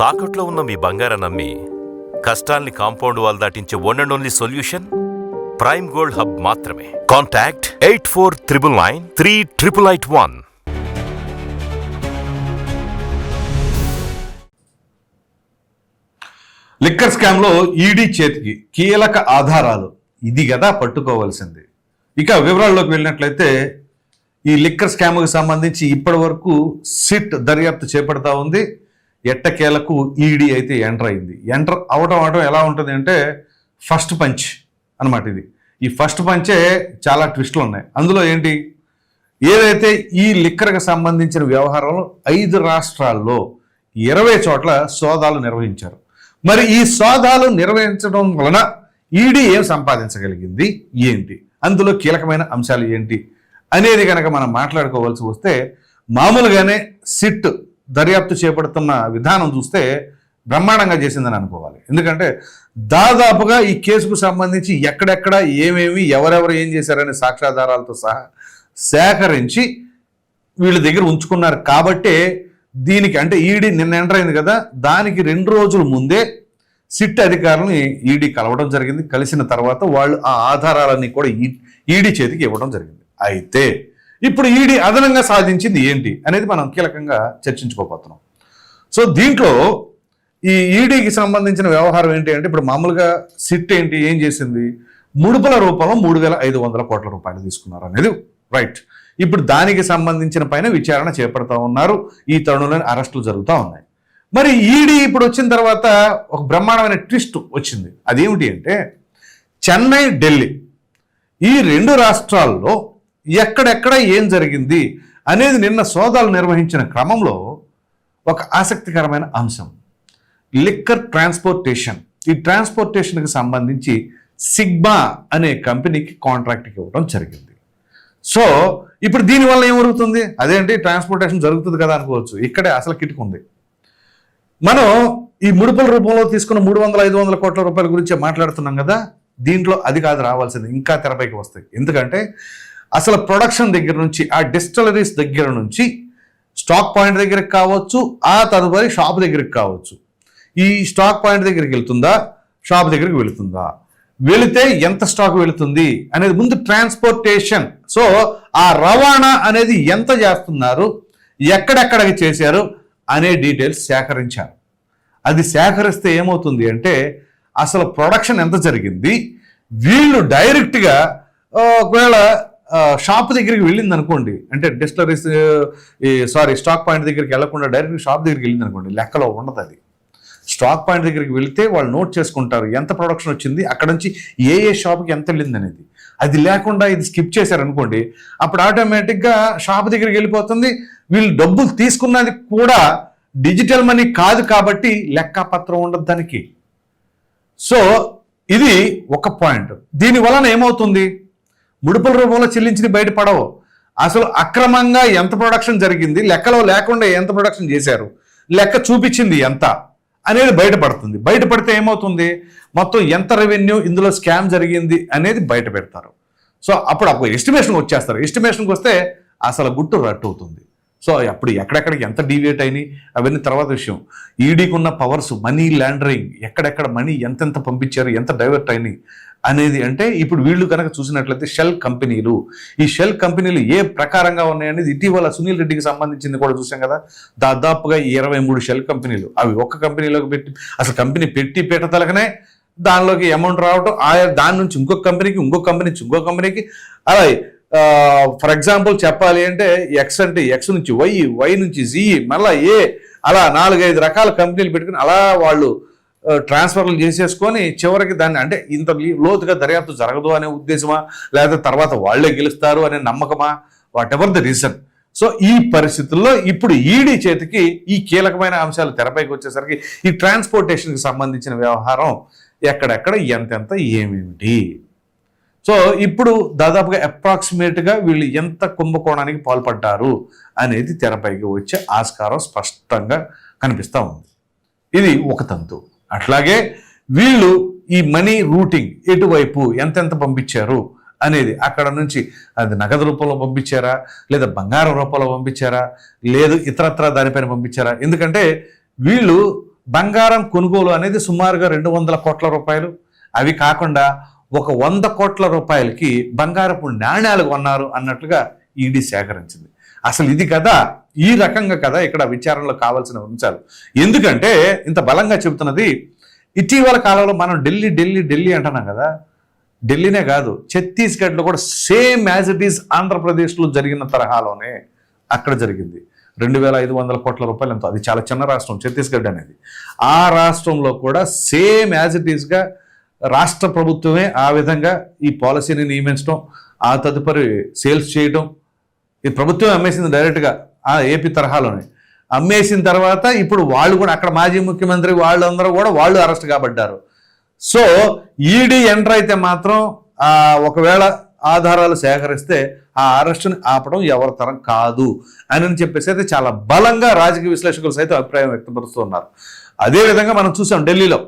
తాకట్లో ఉన్న మీ బంగారాన్ని నమ్మి కష్టాల్ని compound wall దాటించే one and only solution prime gold hub మాత్రమే. Contact eight four triple nine three triple eight one liquor స్కామ్లో ఈడీ చేతికి కీలక ఆధారాలు. ఇది కదా పట్టుకోవాల్సింది. ఇక వివరాల్లోకి వెళ్ళినట్లయితే ఈ లిక్కర్ స్కామ్కి సంబంధించి ఇప్పటి వరకు సిట్ దర్యాప్తు చేపడతా ఉంది. ఎట్టకేలకు ఈడీ అయితే ఎంటర్ అయింది. ఎంటర్ అవడం అవడం ఎలా ఉంటుంది అంటే ఫస్ట్ పంచ్ అనమాట ఇది. ఈ ఫస్ట్ పంచే చాలా ట్విస్టులు ఉన్నాయి. అందులో ఏంటి? ఏదైతే ఈ లిక్కర్కి సంబంధించిన వ్యవహారంలో ఐదు రాష్ట్రాల్లో ఇరవై చోట్ల సోదాలు నిర్వహించారు. మరి ఈ సోదాలు నిర్వహించడం వలన ఈడీ ఏం సంపాదించగలిగింది? ఏంటి? అందులో కీలకమైన అంశాలు ఏంటి? అనేది కనుక మనం మాట్లాడుకోవాల్సి వస్తే మామూలుగానే సిట్ దర్యాప్తు చేపడుతున్న విధానం చూస్తే బ్రహ్మాండంగా చేసిందని అనుకోవాలి. ఎందుకంటే దాదాపుగా ఈ కేసుకు సంబంధించి ఎక్కడెక్కడ ఏమేమి ఎవరెవరు ఏం చేశారనే సాక్ష్యాధారాలతో సహా సేకరించి వీళ్ళ దగ్గర ఉంచుకున్నారు. కాబట్టే దీనికి అంటే ఈడీ నిన్న ఎంటర్ అయింది కదా దానికి రెండు రోజుల ముందే సిట్ అధికారులని ఈడీ కలవడం జరిగింది. కలిసిన తర్వాత వాళ్ళు ఆ ఆధారాలన్నీ కూడా ఈడీ చేతికి ఇవ్వడం జరిగింది. అయితే ఇప్పుడు ఈడీ అదనంగా సాధించింది ఏంటి అనేది మనం కీలకంగా చర్చించుకోబోతున్నాం. సో దీంట్లో ఈ ఈడీకి సంబంధించిన వ్యవహారం ఏంటి అంటే ఇప్పుడు మామూలుగా సిట్ ఏంటి ఏం చేసింది? ముడుపుల రూపంలో మూడు వేల ఐదు వందల కోట్ల రూపాయలు తీసుకున్నారు అనేది రైట్. ఇప్పుడు దానికి సంబంధించిన పైన విచారణ చేపడతా ఉన్నారు. ఈ తరుణంలో అరెస్టులు జరుగుతూ ఉన్నాయి. మరి ఈడీ ఇప్పుడు వచ్చిన తర్వాత ఒక బ్రహ్మాండమైన ట్విస్ట్ వచ్చింది. అదేమిటి అంటే చెన్నై ఢిల్లీ ఈ రెండు రాష్ట్రాల్లో ఎక్కడెక్కడ ఏం జరిగింది అనేది నిన్న సోదాలు నిర్వహించిన క్రమంలో ఒక ఆసక్తికరమైన అంశం. Liquor transportation. ఈ ట్రాన్స్పోర్టేషన్కి సంబంధించి సిగ్మా అనే కంపెనీకి కాంట్రాక్ట్ ఇవ్వడం జరిగింది. సో ఇప్పుడు దీనివల్ల ఏమరుగుతుంది అదేంటి? ట్రాన్స్పోర్టేషన్ జరుగుతుంది కదా అనుకోవచ్చు. ఇక్కడే అసలు కిటుకు ఉంది. మనం ఈ ముడుపుల రూపంలో తీసుకున్న మూడు వందల ఐదు వందల కోట్ల రూపాయల గురించి మాట్లాడుతున్నాం కదా? దీంట్లో అది కాదు రావాల్సింది. ఇంకా తెరపైకి వస్తాయి. ఎందుకంటే అసలు ప్రొడక్షన్ దగ్గర నుంచి ఆ డిస్టలరీస్ దగ్గర నుంచి స్టాక్ పాయింట్ దగ్గరికి కావచ్చు ఆ తదుపరి షాప్ దగ్గరికి కావచ్చు. ఈ స్టాక్ పాయింట్ దగ్గరికి వెళ్తుందా? షాప్ దగ్గరికి వెళుతుందా? వెళితే ఎంత స్టాక్ వెళుతుంది అనేది ముందు ట్రాన్స్పోర్టేషన్ సో ఆ రవాణా అనేది ఎంత చేస్తున్నారు ఎక్కడెక్కడికి చేశారు అనే డీటెయిల్స్ సేకరించారు. అది సేకరిస్తే ఏమవుతుంది అంటే అసలు ప్రొడక్షన్ ఎంత జరిగింది వీళ్ళు డైరెక్ట్గా ఒకవేళ షాప్ దగ్గరికి వెళ్ళింది అనుకోండి. అంటే డిస్టలరీస్ సారీ స్టాక్ పాయింట్ దగ్గరికి వెళ్ళకుండా డైరెక్ట్ షాప్ దగ్గరికి వెళ్ళింది అనుకోండి. లెక్కలో ఉండదు అది. స్టాక్ పాయింట్ దగ్గరికి వెళితే వాళ్ళు నోట్ చేసుకుంటారు ఎంత ప్రొడక్షన్ వచ్చింది అక్కడ నుంచి ఏ ఏ షాప్కి ఎంత వెళ్ళింది అనేది. అది లేకుండా ఇది స్కిప్ చేశారనుకోండి అప్పుడు ఆటోమేటిక్గా షాప్ దగ్గరికి వెళ్ళిపోతుంది. వీళ్ళు డబ్బులు తీసుకున్నది కూడా డిజిటల్ మనీ కాదు కాబట్టి లెక్కపత్రం ఉండదు దానికి. సో ఇది ఒక పాయింట్. దీని వలన ఏమవుతుంది? ముడుపుల రూపంలో చెల్లించింది బయటపడవు. అసలు అక్రమంగా ఎంత ప్రొడక్షన్ జరిగింది లెక్కలో లేకుండా ఎంత ప్రొడక్షన్ చేశారు లెక్క చూపించింది ఎంత అనేది బయటపడుతుంది. బయటపడితే ఏమవుతుంది? మొత్తం ఎంత రెవెన్యూ ఇందులో స్కామ్ జరిగింది అనేది బయట పెడతారు సో అప్పుడు ఒక ఎస్టిమేషన్కి వచ్చేస్తారు. ఎస్టిమేషన్కి వస్తే అసలు గుట్టు రట్టు అవుతుంది సో అప్పుడు ఎక్కడెక్కడికి ఎంత డీవియేట్ అయినాయి? అవన్నీ తర్వాత విషయం. ఈడీకి ఉన్న పవర్స్ మనీ ల్యాండరింగ్ ఎక్కడెక్కడ మనీ ఎంతెంత పంపించారు ఎంత డైవర్ట్ అయినాయి? అనేది అంటే ఇప్పుడు వీళ్ళు కనుక చూసినట్లయితే షెల్ కంపెనీలు. ఈ షెల్ కంపెనీలు ఏ ప్రకారంగా ఉన్నాయనేది ఇటీవల సునీల్ రెడ్డికి సంబంధించింది కూడా చూసాం కదా. దాదాపుగా ఇరవై మూడు షెల్ కంపెనీలు. అవి ఒక్క కంపెనీలోకి పెట్టి అసలు కంపెనీ పెట్టి పెట్టతలకనే దానిలోకి అమౌంట్ రావటం ఆయా దాని నుంచి ఇంకొక కంపెనీకి ఇంకొక కంపెనీ నుంచి ఇంకొక కంపెనీకి. అలా ఫర్ ఎగ్జాంపుల్ చెప్పాలి అంటే ఎక్స్ అంటే ఎక్స్ నుంచి వై వై నుంచి జీ మళ్ళా ఏ అలా నాలుగైదు రకాల కంపెనీలు పెట్టుకుని అలా వాళ్ళు ట్రాన్స్ఫర్లు చేసేసుకొని చివరికి దాన్ని అంటే ఇంత లోతుగా దర్యాప్తు జరగదు అనే ఉద్దేశమా? లేదా తర్వాత వాళ్ళే గెలుస్తారు అనే నమ్మకమా? Whatever the reason so ఈ పరిస్థితుల్లో ఇప్పుడు ఈడీ చేతికి ఈ కీలకమైన అంశాలు తెరపైకి వచ్చేసరికి ఈ ట్రాన్స్పోర్టేషన్కి సంబంధించిన వ్యవహారం ఎక్కడెక్కడ ఎంతెంత ఏమేమిటి? సో ఇప్పుడు దాదాపుగా అప్రాక్సిమేట్గా వీళ్ళు ఎంత కుంభకోణానికి పాల్పడ్డారు అనేది తెరపైకి వచ్చే ఆస్కారం స్పష్టంగా కనిపిస్తూ ఉంది. ఇది ఒక తంతు. అట్లాగే వీళ్ళు ఈ మనీ రూటింగ్ ఎటువైపు ఎంతెంత పంపించారు అనేది అక్కడ నుంచి అది నగదు రూపంలో పంపించారా? లేదా బంగారం రూపంలో పంపించారా? లేదు ఇతరత్ర దానిపైన పంపించారా? ఎందుకంటే వీళ్ళు బంగారం కొనుగోలు అనేది సుమారుగా రెండు వందల కోట్ల రూపాయలు. అవి కాకుండా ఒక వంద కోట్ల రూపాయలకి బంగారపు నాణ్యాలు కొన్నారు అన్నట్లుగా ఈడీ సేకరించింది. అసలు ఇది కదా ఈ రకంగా కదా ఇక్కడ విచారణలో కావాల్సిన అంశాలు. ఎందుకంటే ఇంత బలంగా చెబుతున్నది ఇటీవల కాలంలో మనం ఢిల్లీ ఢిల్లీ ఢిల్లీ అంటున్నాం కదా. ఢిల్లీనే కాదు ఛత్తీస్గఢ్లో కూడా సేమ్ యాజ్ ఇట్ ఈస్ ఆంధ్రప్రదేశ్లో జరిగిన తరహాలోనే అక్కడ జరిగింది. రెండు వేల ఐదు వందల కోట్ల రూపాయలు ఎంతో. అది చాలా చిన్న రాష్ట్రం ఛత్తీస్గఢ్ అనేది. ఆ రాష్ట్రంలో కూడా సేమ్ యాజ్ ఇట్ ఈస్గా రాష్ట్ర ప్రభుత్వమే ఆ విధంగా ఈ పాలసీని నియమించడం ఆ తదుపరి సేల్స్ చేయడం ఇది ప్రభుత్వం అమ్మేసింది డైరెక్ట్గా ఆ ఏపీ తరహాలోనే. అమ్మేసిన తర్వాత ఇప్పుడు వాళ్ళు కూడా అక్కడ మాజీ ముఖ్యమంత్రి వాళ్ళందరూ కూడా వాళ్ళు అరెస్ట్ కాబడ్డారు. సో ఈడీ ఎంటర్ అయితే మాత్రం ఒకవేళ ఆధారాలు సేకరిస్తే ఆ అరెస్ట్ని ఆపడం ఎవరి తరం కాదు అని చెప్పేసి అయితే చాలా బలంగా రాజకీయ విశ్లేషకులు సైతం అభిప్రాయం వ్యక్తపరుస్తున్నారు అదేవిధంగా మనం చూసాం ఢిల్లీలో.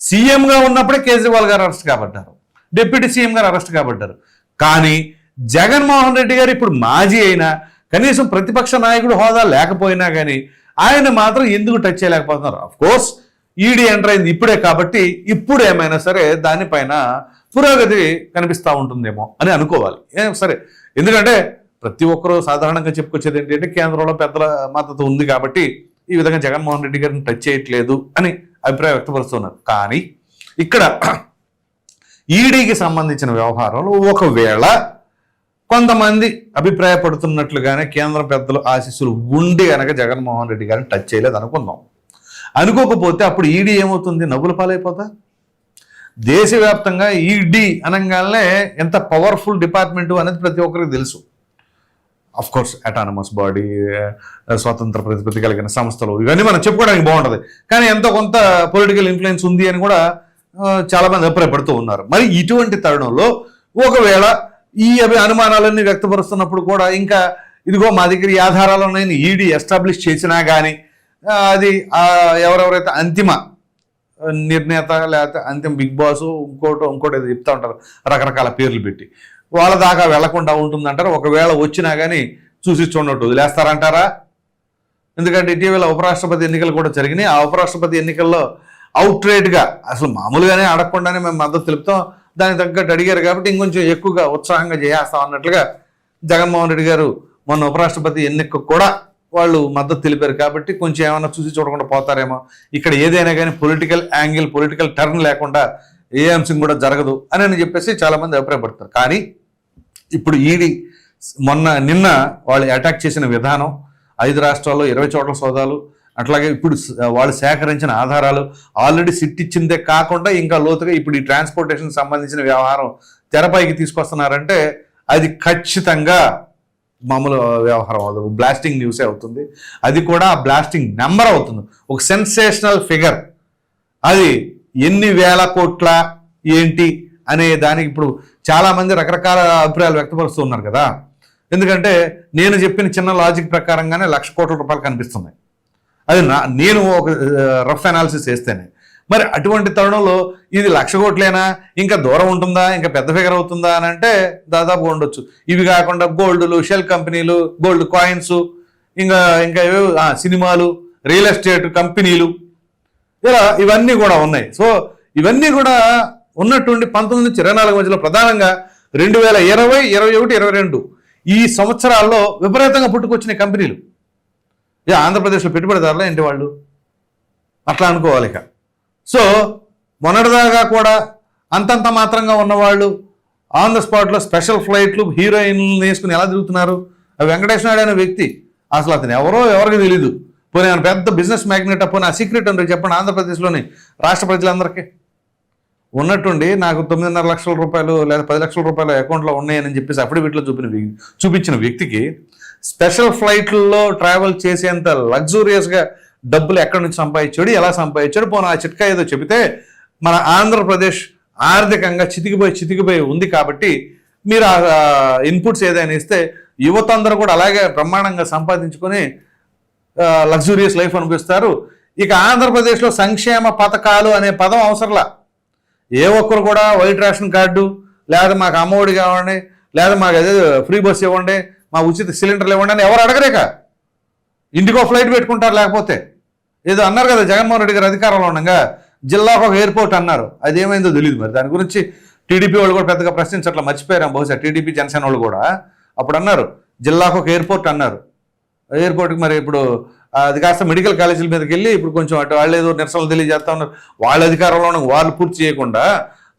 సీఎంగా ఉన్నప్పుడే కేజ్రీవాల్ గారు అరెస్ట్ కాబడ్డారు. డిప్యూటీ సీఎం గారు అరెస్ట్ కాబడ్డారు. కానీ జగన్మోహన్ రెడ్డి గారు ఇప్పుడు మాజీ అయినా కనీసం ప్రతిపక్ష నాయకుడు హోదా లేకపోయినా కానీ ఆయన మాత్రం ఎందుకు టచ్ చేయలేకపోతున్నారు? అఫ్ కోర్స్ ఈడీ ఎంటర్ అయింది ఇప్పుడే కాబట్టి ఇప్పుడు ఏమైనా సరే దానిపైన పురోగతి కనిపిస్తూ ఉంటుందేమో అని అనుకోవాలి. ఏం సరే ఎందుకంటే ప్రతి ఒక్కరూ సాధారణంగా చెప్పుకొచ్చేది ఏంటంటే కేంద్రంలో పెద్దల మద్దతు ఉంది కాబట్టి ఈ విధంగా జగన్మోహన్ రెడ్డి గారిని టచ్ చేయట్లేదు అని అభిప్రాయం వ్యక్తపరుస్తున్నారు. కానీ ఇక్కడ ఈడీకి సంబంధించిన వ్యవహారంలో ఒకవేళ కొంతమంది అభిప్రాయపడుతున్నట్లుగానే కేంద్ర పెద్దలు ఆశీస్సులు ఉండి కనుక జగన్మోహన్ రెడ్డి గారిని టచ్ చేయలేదు అనుకుందాం. అనుకోకపోతే అప్పుడు ఈడీ ఏమవుతుంది? నవ్వుల పాలైపోతా? దేశవ్యాప్తంగా ఈడీ అనగానే ఎంత పవర్ఫుల్ డిపార్ట్మెంట్ అనేది ప్రతి ఒక్కరికి తెలుసు. అఫ్ కోర్స్ అటానమస్ బాడీ స్వతంత్ర ప్రతిపత్తి కలిగిన సంస్థలు ఇవన్నీ మనం చెప్పుకోవడానికి బాగుంటుంది. కానీ ఎంతో కొంత పొలిటికల్ ఇన్ఫ్లుయెన్స్ ఉంది అని కూడా uh, చాలామంది చాలా మంది అభిప్రాయపడుతూ ఉన్నారు. మరి ఇటువంటి తరుణంలో ఒకవేళ ఈ అవి అనుమానాలన్నీ వ్యక్తపరుస్తున్నప్పుడు కూడా ఇంకా ఇదిగో మా దగ్గర ఈ ఆధారాలు ఉన్నాయని ఈడీ ఎస్టాబ్లిష్ చేసినా కానీ అది ఎవరెవరైతే అంతిమ నిర్ణేత లేకపోతే అంతిమ బిగ్ బాస్ ఇంకోటి ఇంకోటి ఏదో చెప్తా ఉంటారు రకరకాల పేర్లు పెట్టి. వాళ్ళ దాకా వెళ్ళకుండా ఉంటుందంటారు. ఒకవేళ వచ్చినా కానీ చూసి చూడట్టు వదిలేస్తారంటారా? ఎందుకంటే ఇటీవల ఉపరాష్ట్రపతి ఎన్నికలు కూడా జరిగినాయి. ఆ ఉపరాష్ట్రపతి ఎన్నికల్లో అవుట్ రేట్గా అసలు మామూలుగానే అడగకుండానే మేము మద్దతు తెలుపుతాం. దానికి తగ్గట్టు అడిగారు కాబట్టి ఇంకొంచెం ఎక్కువగా ఉత్సాహంగా చేసేస్తాం అన్నట్లుగా జగన్మోహన్ రెడ్డి గారు మొన్న ఉపరాష్ట్రపతి ఎన్నికకు కూడా వాళ్ళు మద్దతు తెలిపారు కాబట్టి కొంచెం ఏమైనా చూసి చూడకుండా పోతారేమో. ఇక్కడ ఏదైనా కానీ పొలిటికల్ యాంగిల్ పొలిటికల్ టర్న్ లేకుండా ఏ అంశం కూడా జరగదు అని అని చెప్పేసి చాలా మంది అభిప్రాయపడతారు. కానీ ఇప్పుడు ఈడీ మొన్న నిన్న వాళ్ళు అటాక్ చేసిన విధానం ఐదు రాష్ట్రాల్లో ఇరవై చోట్ల సోదాలు అట్లాగే ఇప్పుడు వాళ్ళు సేకరించిన ఆధారాలు ఆల్రెడీ సిట్ ఇచ్చిందే కాకుండా ఇంకా లోతుగా ఇప్పుడు ఈ ట్రాన్స్పోర్టేషన్ సంబంధించిన వ్యవహారం తెరపైకి తీసుకొస్తున్నారంటే అది ఖచ్చితంగా మామూలు వ్యవహారం అవుతుంది బ్లాస్టింగ్ న్యూసే అవుతుంది. అది కూడా బ్లాస్టింగ్ నెంబర్ అవుతుంది. ఒక సెన్సేషనల్ ఫిగర్. అది ఎన్ని వేల కోట్ల ఏంటి అనే దానికి ఇప్పుడు చాలామంది రకరకాల అభిప్రాయాలు వ్యక్తపరుస్తూ ఉన్నారు కదా. ఎందుకంటే నేను చెప్పిన చిన్న లాజిక్ ప్రకారంగానే లక్ష కోట్ల రూపాయలు కనిపిస్తున్నాయి. అది నా నేను ఒక రఫ్ అనాలిసిస్ చేస్తేనే. మరి అటువంటి తరుణంలో ఇది లక్ష కోట్లేనా? ఇంకా దూరం ఉంటుందా? ఇంకా పెద్ద ఫిగర్ అవుతుందా అని అంటే దాదాపు ఉండొచ్చు. ఇవి కాకుండా గోల్డ్లు షెల్ కంపెనీలు గోల్డ్ కాయిన్స్ ఇంకా ఇంకా ఏవేవో, సినిమాలు రియల్ ఎస్టేట్ కంపెనీలు. ఇలా ఇవన్నీ కూడా ఉన్నాయి. సో ఇవన్నీ కూడా ఉన్నటువంటి పంతొమ్మిది నుంచి ఇరవై నాలుగు మధ్యలో ప్రధానంగా రెండు వేల ఇరవై ఇరవై ఒకటి ఇరవై రెండు ఈ సంవత్సరాల్లో విపరీతంగా పుట్టుకొచ్చిన కంపెనీలు. ఇది ఆంధ్రప్రదేశ్లో పెట్టుబడిదారులు ఏంటి వాళ్ళు? అట్లా అనుకోవాలి ఇక. సో మొన్నటిదాకా కూడా అంతంత మాత్రంగా ఉన్నవాళ్ళు ఆన్ ద స్పాట్లో స్పెషల్ ఫ్లైట్లు హీరోయిన్లు వేసుకుని ఎలా తిరుగుతున్నారు? వెంకటేశ్వర వెంకటేష్ నాయుడు అనే వ్యక్తి అసలు అతను ఎవరో ఎవరికి తెలీదు. పోనీ ఆయన పెద్ద బిజినెస్ మ్యాగ్నెట్ పోనీ ఆ సీక్రెట్ అంటే చెప్పండి ఆంధ్రప్రదేశ్లోని రాష్ట్ర ప్రజలందరికీ. ఉన్నట్టుండి నాకు తొమ్మిదిన్నర లక్షల రూపాయలు లేదా పది లక్షల రూపాయలు అకౌంట్లో ఉన్నాయని చెప్పేసి అఫిడవిట్లో చూపిన వ్యక్తి- చూపించిన వ్యక్తికి స్పెషల్ ఫ్లైట్లలో ట్రావెల్ చేసేంత లగ్జూరియస్గా డబ్బులు ఎక్కడి నుంచి సంపాదించాడు ఎలా సంపాదించాడు పోను ఆ చిట్కా ఏదో చెబితే మన ఆంధ్రప్రదేశ్ ఆర్థికంగా చితికిపోయి చితికిపోయి ఉంది కాబట్టి మీరు ఆ ఇన్పుట్స్ ఏదైనా ఇస్తే యువత అందరూ కూడా అలాగే బ్రహ్మాండంగా సంపాదించుకొని లగ్జూరియస్ లైఫ్ అనిపిస్తారు ఇక ఆంధ్రప్రదేశ్లో సంక్షేమ పథకాలు అనే పదం అవసరంలా. ఏ ఒక్కరు కూడా వైట్ రేషన్ కార్డు లేదా మాకు అమ్మఒడి కావండి లేదా మాకు అదే ఫ్రీ బస్ ఇవ్వండి మా ఉచిత సిలిండర్లు ఇవ్వండి అని ఎవరు అడగరేక? ఇండిగో ఫ్లైట్ పెట్టుకుంటారు లేకపోతే? ఏదో అన్నారు కదా జగన్మోహన్ రెడ్డి గారు అధికారంలో ఉండగా జిల్లాకు ఒక ఎయిర్పోర్ట్ అన్నారు. అదేమైందో తెలియదు మరి. దాని గురించి టీడీపీ వాళ్ళు కూడా పెద్దగా ప్రశ్నించట్లా మర్చిపోయారు? బహుశా టీడీపీ జనసేన వాళ్ళు కూడా. అప్పుడు అన్నారు జిల్లాకు ఒక ఎయిర్పోర్ట్ అన్నారు. ఎయిర్పోర్ట్కి మరి ఇప్పుడు అది కాస్త మెడికల్ కాలేజీల మీదకి వెళ్ళి ఇప్పుడు కొంచెం అటు వాళ్ళు ఏదో నిరసనలు తెలియజేస్తా ఉన్నారు. వాళ్ళ అధికారంలో ఉన్న వాళ్ళు పూర్తి చేయకుండా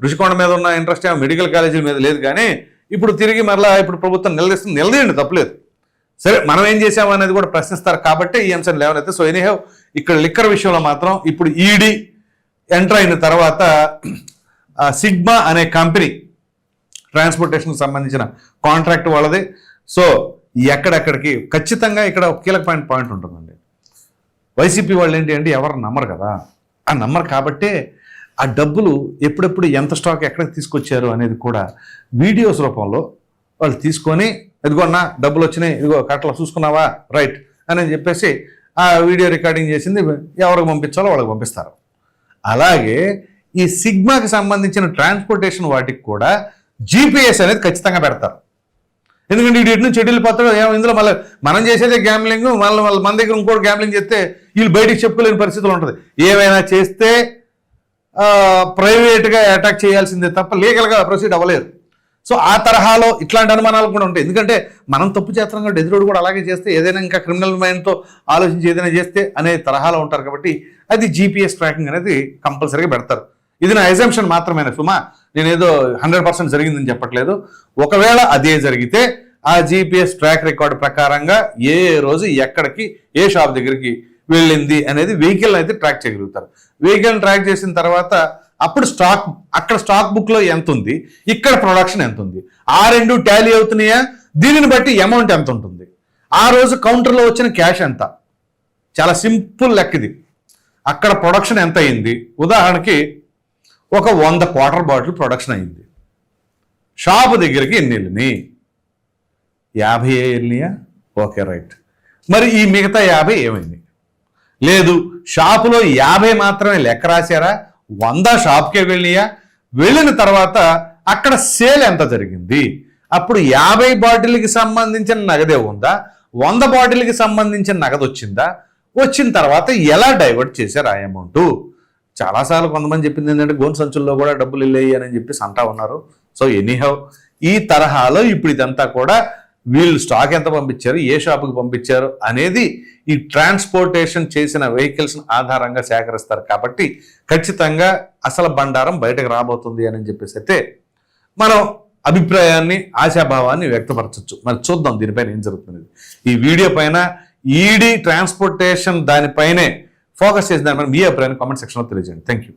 రుషికొండ మీద ఉన్న ఇంట్రెస్ట్ ఏమో మెడికల్ కాలేజీల మీద లేదు కానీ ఇప్పుడు తిరిగి మరలా ఇప్పుడు ప్రభుత్వం నిలదీస్తుంది. నిలదీయండి తప్పలేదు. సరే మనం ఏం చేసాము అనేది కూడా ప్రశ్నిస్తారు కాబట్టి ఈ అంశాన్ని లేవనైతే సో ఎనీహౌ ఇక్కడ లిక్కర్ విషయంలో మాత్రం ఇప్పుడు ఈడీ ఎంటర్ అయిన తర్వాత సిగ్మా అనే కంపెనీ ట్రాన్స్పోర్టేషన్కి సంబంధించిన కాంట్రాక్ట్ వాళ్ళది. సో ఎక్కడెక్కడికి ఖచ్చితంగా ఇక్కడ ఒక కీలక పాయింట్ పాయింట్ ఉంటుందండి. వైసీపీ వాళ్ళు ఏంటి అంటే ఎవరు నమ్మరు కదా. ఆ నమ్మరు కాబట్టే ఆ డబ్బులు ఎప్పుడెప్పుడు ఎంత స్టాక్ ఎక్కడికి తీసుకొచ్చారు అనేది కూడా వీడియోస్ రూపంలో వాళ్ళు తీసుకొని ఇదిగో అన్న డబ్బులు వచ్చినాయి ఇదిగో కట్టలు చూసుకున్నావా? రైట్. అని చెప్పేసి ఆ వీడియో రికార్డింగ్ చేసింది ఎవరికి పంపించాలో వాళ్ళకి పంపిస్తారు. అలాగే ఈ సిగ్మాకి సంబంధించిన ట్రాన్స్పోర్టేషన్ వాటికి కూడా జీపీఎస్ అనేది ఖచ్చితంగా పెడతారు. ఎందుకంటే ఇటు నుంచి చెడ్డీలు పత్రం ఏమో ఇందులో మళ్ళీ మనం చేసేదే గ్యాంబ్లింగ్ మళ్ళీ వాళ్ళ మన దగ్గర ఇంకోటి గ్యాంబ్లింగ్ చేస్తే వీళ్ళు బయటికి చెప్పుకోలేని పరిస్థితులు ఉంటుంది. ఏమైనా చేస్తే ప్రైవేట్గా అటాక్ చేయాల్సిందే తప్ప లీగల్గా ప్రొసీడ్ అవ్వలేదు. సో ఆ తరహాలో ఇట్లాంటి అనుమానాలు కూడా ఉంటాయి. ఎందుకంటే మనం తప్పు చేస్తున్నాం కాబట్టి ఎదురుడు కూడా అలాగే చేస్తే ఏదైనా ఇంకా క్రిమినల్ మైండ్తో ఆలోచించి ఏదైనా చేస్తే అనే తరహాలో ఉంటారు కాబట్టి అది జీపీఎస్ ట్రాకింగ్ అనేది కంపల్సరీగా పెడతారు. ఇది నా ఎగ్జామ్షన్ మాత్రమే సుమా? నేను ఏదో హండ్రెడ్ పర్సెంట్ జరిగిందని చెప్పట్లేదు. ఒకవేళ అదే జరిగితే ఆ జీపీఎస్ ట్రాక్ రికార్డ్ ప్రకారంగా ఏ రోజు ఎక్కడికి ఏ షాప్ దగ్గరికి వెళ్ళింది అనేది వెహికల్ అయితే ట్రాక్ చేయగలుగుతారు. వెహికల్ ట్రాక్ చేసిన తర్వాత అప్పుడు స్టాక్ అక్కడ స్టాక్ బుక్లో ఎంత ఉంది? ఇక్కడ ప్రొడక్షన్ ఎంత ఉంది? ఆ రెండు టాలీ అవుతున్నాయా? దీనిని బట్టి అమౌంట్ ఎంత ఉంటుంది? ఆ రోజు కౌంటర్లో వచ్చిన క్యాష్ ఎంత? చాలా సింపుల్ లెక్క ఇది. అక్కడ ప్రొడక్షన్ ఎంత అయింది? ఉదాహరణకి ఒక వంద క్వార్టర్ బాటిల్ ప్రొడక్షన్ అయింది. షాపు దగ్గరికి ఎన్ని వెళ్ళినాయి? యాభై వెళ్ళినాయా ఓకే రైట్ మరి ఈ మిగతా యాభై ఏమైంది? లేదు షాపులో యాభై మాత్రమే లెక్క రాశారా? వంద షాప్కే వెళ్ళినాయా? వెళ్ళిన తర్వాత అక్కడ సేల్ ఎంత జరిగింది? అప్పుడు యాభై బాటిల్కి సంబంధించిన నగదే ఉందా వంద బాటిల్కి సంబంధించిన నగదు వచ్చిందా? వచ్చిన తర్వాత ఎలా డైవర్ట్ చేశారు ఆ అమౌంట్ చాలాసార్లు కొంతమంది చెప్పింది ఏంటంటే గోన్ సంచుల్లో కూడా డబ్బులు వెళ్ళాయి అని చెప్పేసి అంటా ఉన్నారు. సో ఎనీహౌ ఈ తరహాలో ఇప్పుడు ఇదంతా కూడా వీళ్ళు స్టాక్ ఎంత పంపించారు ఏ షాపుకి పంపించారు అనేది ఈ ట్రాన్స్పోర్టేషన్ చేసిన వెహికల్స్ని ఆధారంగా సేకరిస్తారు. కాబట్టి ఖచ్చితంగా అసలు బండారం బయటకు రాబోతుంది అని చెప్పేసి అయితే మనం అభిప్రాయాన్ని ఆశాభావాన్ని వ్యక్తపరచవచ్చు మరి చూద్దాం దీనిపైన ఏం జరుగుతుంది. ఈ వీడియో పైన ఈడీ ట్రాన్స్పోర్టేషన్ దానిపైనే ఫోకస్ చేసిన దానిపైన మీ అభిప్రాయాన్ని కామెంట్ సెక్షన్లో తెలియజేయండి. Thank you